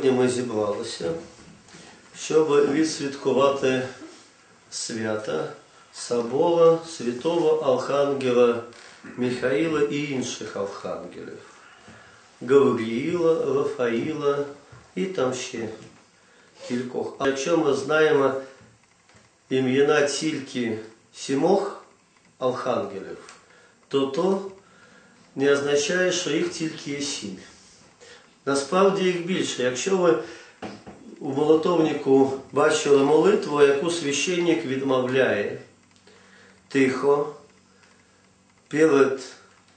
Сьогодні ми зібралися, щоб відсвяткувати свята Собора святого Архангела Михаїла і інших архангелів. Гавріїла, Рафаїла і там ще кількох. А якщо ми знаємо ім'яна тільки сімох архангелів, то то не означає, що їх тільки є сім. Насправді їх більше. Якщо ви у молотовнику бачили молитву, яку священник відмовляє тихо, перед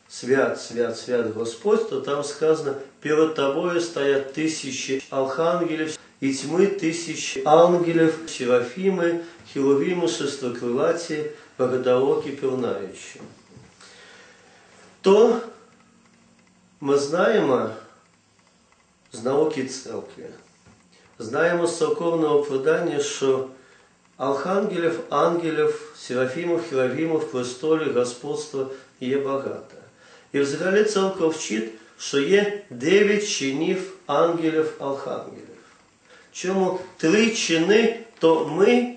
свят, свят, свят Господь, то там сказано, перед тобою стоять тисячі архангелів і тьми тисячі ангелів, серафіми, хіловіми, шестокрилаті, богодоокі, пірнаючі. То ми знаємо З науки церкви, знаємо з церковного предання, що архангелів, ангелів, серафімів, хіровімів в престолі господства є багато. І взагалі церква вчить, що є дев'ять чинів ангелів архангелів. Чому три чини, то ми,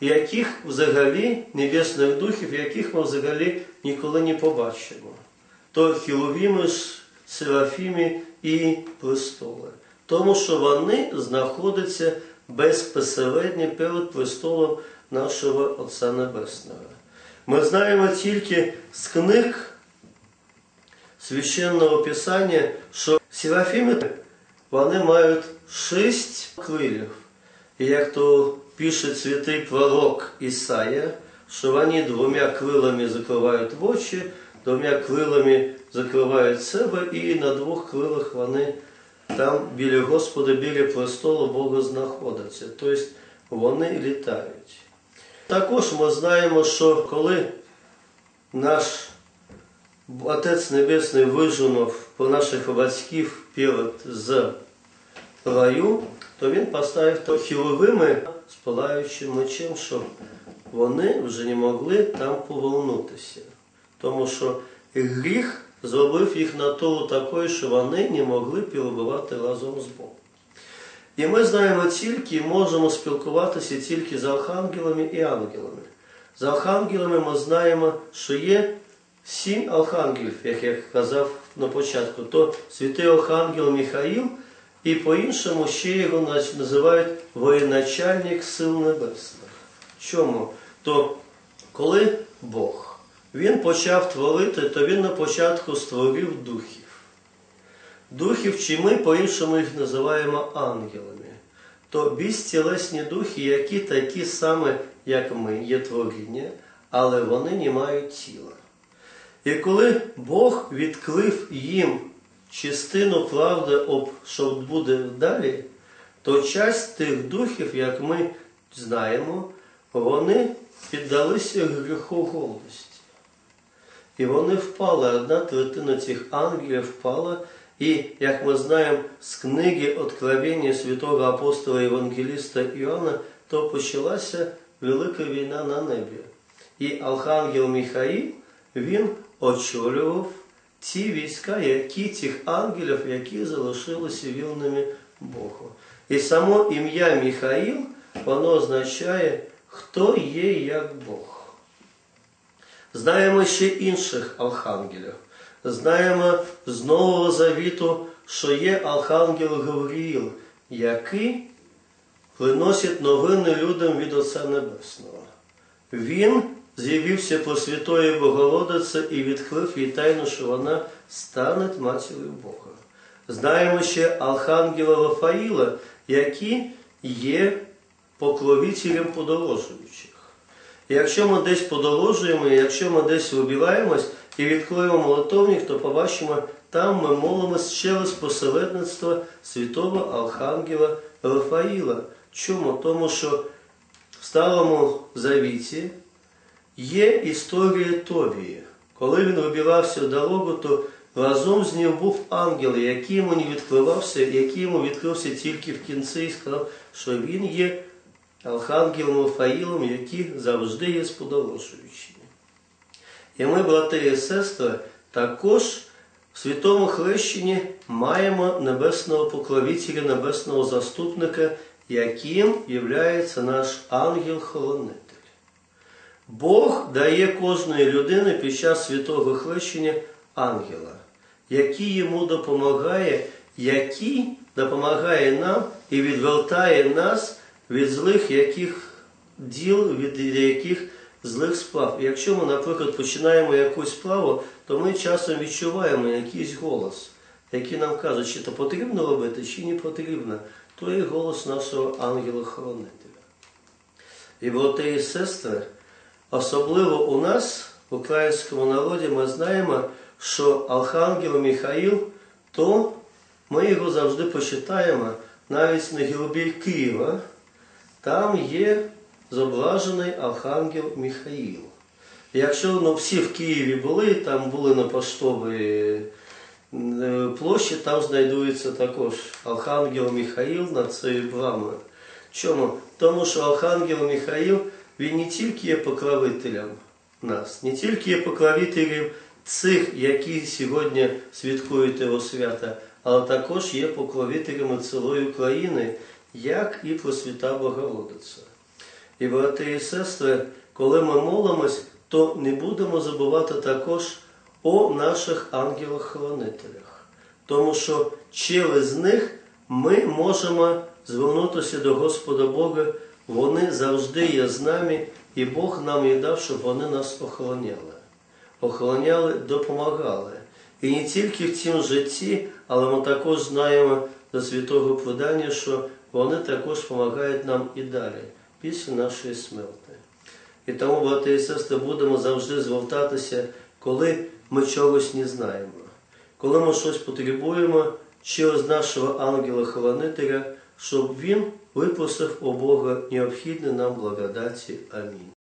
яких взагалі небесних духів, яких ми взагалі ніколи не побачимо. То хіловіми, серафімі і престоли. Тому що вони знаходяться безпосередньо перед престолом нашого Отця Небесного. Ми знаємо тільки з книг священного Писання, що серафіми вони мають шість крилів. І як то пише святий пророк Ісая, що вони двома крилами закривають очі, двома крилами закривають себе, і на двох крилах вони там біля Господа, біля престолу Бога знаходяться. Тобто вони літають. Також ми знаємо, що коли наш Отець Небесний виженув по наших батьків перед з раю, то він поставив то хіловими з палаючим мечем, щоб вони вже не могли там повернутися. Тому що гріх зробив їх натуру такою, що вони не могли перебувати разом з Богом. І ми знаємо тільки, і можемо спілкуватися тільки з архангелами і ангелами. З архангелами ми знаємо, що є сім архангелів, як я казав на початку, то святий архангел Михаїл, і по-іншому ще його називають воєначальник сил небесних. Чому? То коли Бог він почав творити, то він на початку створив духів. Духів, чи ми по-іншому їх називаємо ангелами. То безтілесні духи, які такі самі, як ми, є творіння, але вони не мають тіла. І коли Бог відкрив їм частину правди, об що буде далі, то часть тих духів, як ми знаємо, вони піддалися гріху гордості. І вони впали, одна третина цих ангелів впала. І, як ми знаємо з книги Откровення святого апостола Євангеліста Іоанна, то почалася велика війна на небі. І Архангел Михаїл, він очолював ті війська, які цих ангелів, які залишилися вірними Богу. І само ім'я Михаїл, воно означає, хто є як Бог. Знаємо ще інших архангелів. Знаємо з Нового Завіту, що є Архангел Гавріїл, який приносить новини людям від Отця Небесного. Він з'явився по Святої Богородиці і відкрив їй тайну, що вона стане матір'ю Бога. Знаємо ще Архангела Рафаїла, який є покровителем подорожуючих. Якщо ми десь подорожуємо, якщо ми десь вибираємось і відкриємо молотовник, то побачимо, там ми молимось через посередництво святого Архангела Рафаїла. Чому? Тому що в Старому Завіті є історія Тобії. Коли він вибирався в дорогу, то разом з ним був ангел, який йому не відкривався, який йому відкрився тільки в кінці і сказав, що він є Архангелом Рафаїлом, який завжди є сподорожуючим. І ми, брати і сестри, також В святому хрещенні маємо небесного покровителя, небесного заступника, яким є наш ангел-хоронитель. Бог дає кожної людини під час святого хрещення ангела, який йому допомагає, який допомагає нам і відвертає нас від злих яких діл, від яких злих справ. І Якщо ми, наприклад, починаємо якусь справу, то ми часом відчуваємо якийсь голос, який нам каже, чи то потрібно робити, чи не потрібно. То є голос нашого ангела-хоронителя. І брати і сестри, особливо у нас, в українському народі, ми знаємо, що Архангел Михаїл, то ми його завжди почитаємо навіть на гербі Києва. Там є зображений Архангел Михаїл. Якщо ну, всі в Києві були, там були на поштовій е, площі, там знайдується також Архангел Михаїл над цією брамою. Чому? Тому що Архангел Михаїл, він не тільки є покровителем нас, не тільки є покровителем цих, які сьогодні святкують його свята, але також є покровителями цілої України, як і Пресвята Богородиця. І брати і сестри, коли ми молимось, то не будемо забувати також о наших ангелах-хоронителях. Тому що через них ми можемо звернутися до Господа Бога, вони завжди є з нами, і Бог нам і дав, щоб вони нас охороняли. Охороняли, допомагали. І не тільки в цім житті, але ми також знаємо до святого Подання, що вони також допомагають нам і далі, після нашої смерти. І тому, брати і сестри, будемо завжди звертатися, коли ми чогось не знаємо, коли ми щось потребуємо через нашого ангела-хранителя, щоб він випросив у Бога необхідне нам благодаті. Амінь.